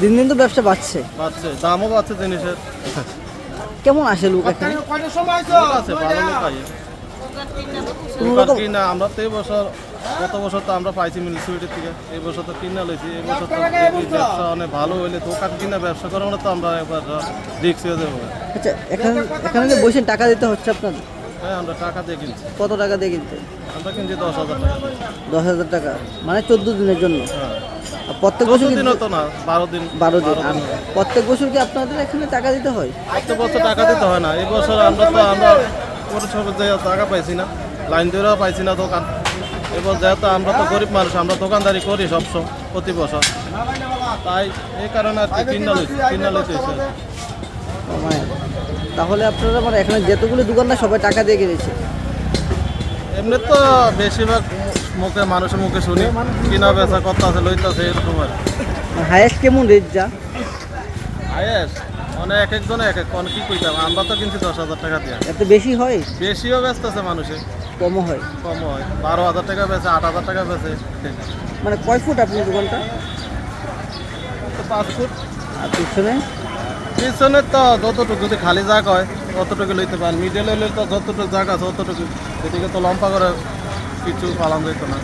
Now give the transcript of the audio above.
দিন দিন তো ব্যবসা বাড়ছে। বাড়ছে দামও বাড়ছে জিনিসের। কেমন আসে লোক এখানে? আছে ভালো লোক লোক আমরা তো এই বছর গত বছর তো আমরা পাইছি মিউনিসিপালিটি থেকে। এই বছর তো কিনা লইছি এই বছর তো ব্যবসা অনেক ভালো হইলে দোকান কিনা ব্যবসা করা মানে তো আমরা একবার রিক্স হয়ে যাব। আচ্ছা এখানে এখানে বসে টাকা দিতে হচ্ছে আপনাদের। হ্যাঁ আমরা টাকা দিয়ে কিনছি। কত টাকা দিয়ে কিনতে? আমরা কিনছি দশ হাজার টাকা। দশ হাজার টাকা। মানে চোদ্দ দিনের জন্য? হ্যাঁ। প্রত্যেক বছর দিন হতো না বারো দিন বারো দিন। প্রত্যেক বছর কি আপনাদের এখানে টাকা দিতে হয়? প্রত্যেক বছর টাকা দিতে হয় না। এই বছর আমরা তো আমরা পরিষেবা টাকা পাইছি না লাইন ধরেও পাইছি না দোকান। এবার যেহেতু আমরা তো গরিব মানুষ আমরা দোকানদারি করি সবসময় প্রতি বছর। তাই এই কারণে আর কি কিনা কিনা লইতে মানে তাহলে আপনারা মানে এখানে যতগুলো দোকানদার সবাই টাকা দিয়ে কিনেছে। এমনি তো বেশিরভাগ মুখে মানুষের মুখে শুনি। কিনা বেচা কত আছে লইতেছে এরকম আর হায়েস্ট কেমন রেট যা? আয়েস মানে এক একজনে এক এক। কি কইতাম? আমরা তো কিনছি দশ হাজার টাকা দিয়ে। এত বেশি হয়? বেশিও ব্যস্ত আছে মানুষে। কমও হয়। কম হয়। বারো হাজার টাকা বেচে আট হাজার টাকা বেচে। মানে কয় ফুট আপনার দোকানটা? পাঁচ ফুট। আর পিছনে? পিছনে তো যতটুকু যদি খালি জায়গা হয়, ততটুকু লইতে পারেন। মিডলে লইলে তো যতটুকু জায়গা আছে, ততটুকু। এদিকে তো লম্বা করে কিছু পালান যেত না।